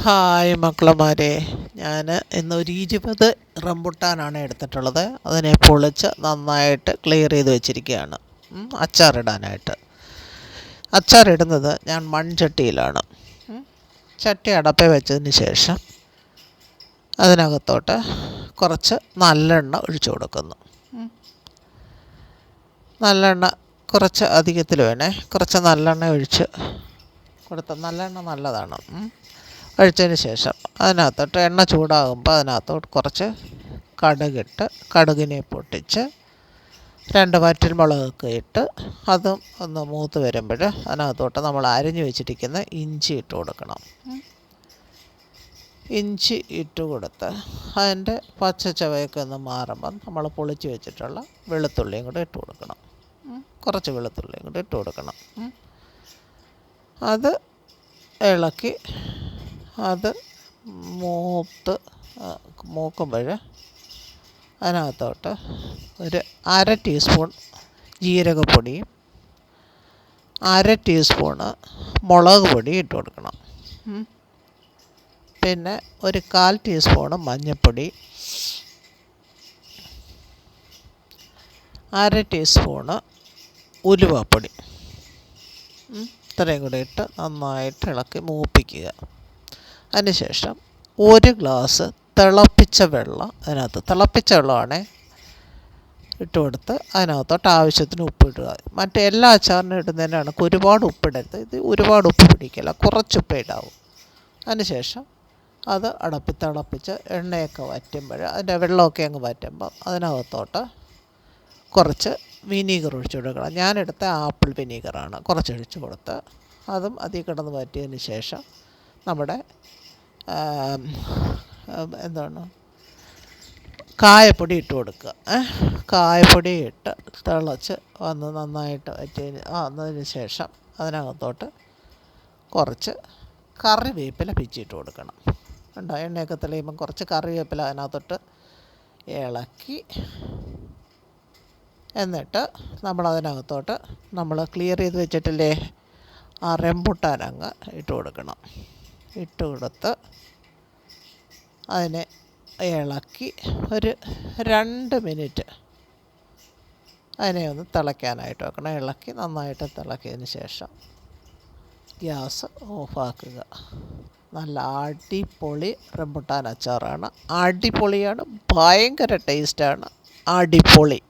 Hi മക്കളമാരെ. ഞാൻ ഇന്ന് ഒരു ഇരുപത് റംബുട്ടാനാണ് എടുത്തിട്ടുള്ളത്. അതിനെ പൊളിച്ച് നന്നായിട്ട് ക്ലിയർ ചെയ്ത് വെച്ചിരിക്കുകയാണ്. അച്ചാറിടാനായിട്ട്. അച്ചാറിടുന്നത് ഞാൻ മൺചട്ടിയിലാണ്. ചട്ടി അടപ്പേ വെച്ചതിന് ശേഷം അതിനകത്തോട്ട് കുറച്ച് നല്ലെണ്ണ ഒഴിച്ചു കൊടുക്കുന്നു. നല്ലെണ്ണ കുറച്ച് അധികത്തിൽ വേണേ. കുറച്ച് നല്ലെണ്ണ ഒഴിച്ച് കൊടുത്ത നല്ലെണ്ണ നല്ലതാണ്. ഒഴിച്ചതിന് ശേഷം അതിനകത്തോട്ട് എണ്ണ ചൂടാകുമ്പോൾ അതിനകത്തോട്ട് കുറച്ച് കടുകിട്ട് കടുകിനെ പൊട്ടിച്ച് രണ്ട് വറ്റൽമുളകൊക്കെ ഇട്ട് അതും ഒന്ന് മൂത്ത് വരുമ്പോൾ അതിനകത്തോട്ട് നമ്മൾ അരിഞ്ഞു വെച്ചിരിക്കുന്ന ഇഞ്ചി ഇട്ട് കൊടുക്കണം. ഇഞ്ചി ഇട്ട് കൊടുത്ത് അതിന്റെ പച്ച ചവയൊക്കെ ഒന്ന് മാറുമ്പം നമ്മൾ പൊളിച്ച് വെച്ചിട്ടുള്ള വെളുത്തുള്ളിയും കൂടെ ഇട്ട് കൊടുക്കണം. കുറച്ച് വെളുത്തുള്ളിയും കൂടെ ഇട്ട് കൊടുക്കണം. അത് ഇളക്കി അത് മൂത്ത് മൂക്കുമ്പോൾ അതിനകത്തോട്ട് ഒരു അര ടീസ്പൂൺ ജീരകപ്പൊടിയും അര ടീസ്പൂണ് മുളക് പൊടി ഇട്ട് കൊടുക്കണം. പിന്നെ ഒരു കാൽ ടീസ്പൂണ് മഞ്ഞൾപ്പൊടി അര ടീസ്പൂണ് ഉലുവപ്പൊടി. ഇത്രയും കൂടി ഇട്ട് നന്നായിട്ട് ഇളക്കി മൂപ്പിക്കുക. അതിനുശേഷം ഒരു ഗ്ലാസ് തിളപ്പിച്ച വെള്ളം അതിനകത്ത് തിളപ്പിച്ച വെള്ളമാണ് ഇട്ട് കൊടുത്ത് അതിനകത്തോട്ട് ആവശ്യത്തിന് ഉപ്പിടുക മറ്റേ എല്ലാ അച്ചാറിനും ഇടുന്നതിനാണ് ഒരുപാട് ഉപ്പിടരുത് ഇത് ഒരുപാട് ഉപ്പ് പിടിക്കില്ല കുറച്ച് ഉപ്പ് ഇടാവും. അതിനുശേഷം അത് അടപ്പി തിളപ്പിച്ച് എണ്ണയൊക്കെ വറ്റുമ്പോൾ അതിന്റെ വെള്ളമൊക്കെ അങ്ങ് വറ്റുമ്പോൾ അതിനകത്തോട്ട് കുറച്ച് വിനീഗർ ഒഴിച്ചു കൊടുക്കണം. ഞാനെടുത്ത ആപ്പിൾ വിനീഗറാണ് കുറച്ച് ഒഴിച്ചു കൊടുത്ത് അതും അതിൽ കിടന്ന് വറ്റിയതിന് ശേഷം നമ്മുടെ എന്താണ്? കായപ്പൊടി ഇട്ട് കൊടുക്കുക? കായപ്പൊടി ഇട്ട് തിളച്ച് വന്ന് നന്നായിട്ട് വറ്റിയതിന് വന്നതിന് ശേഷം അതിനകത്തോട്ട് കുറച്ച് കറിവേപ്പില പിച്ചിട്ട് കൊടുക്കണം. കണ്ടോ? എണ്ണയൊക്കെ തെളിയുമ്പം കുറച്ച് കറിവേപ്പില അതിനകത്തോട്ട് ഇളക്കി എന്നിട്ട് നമ്മൾ അതിനകത്തോട്ട് നമ്മൾ ക്ലിയർ ചെയ്ത് വെച്ചിട്ടില്ലേ? ആ റെമ്പുട്ടാനങ്ങ് ഇട്ട് കൊടുക്കണം. ഇട്ട് കൊടുത്ത് അതിനെ ഇളക്കി ഒരു രണ്ട് മിനിറ്റ് അതിനെ ഒന്ന് തിളയ്ക്കാനായിട്ട് വെക്കണം. ഇളക്കി നന്നായിട്ട് തിളക്കിയതിന് ശേഷം ഗ്യാസ് ഓഫാക്കുക. നല്ല അടിപൊളി റംബുട്ടാൻ അച്ചാറാണ്. അടിപൊളിയാണ്. ഭയങ്കര ടേസ്റ്റാണ്. അടിപൊളി.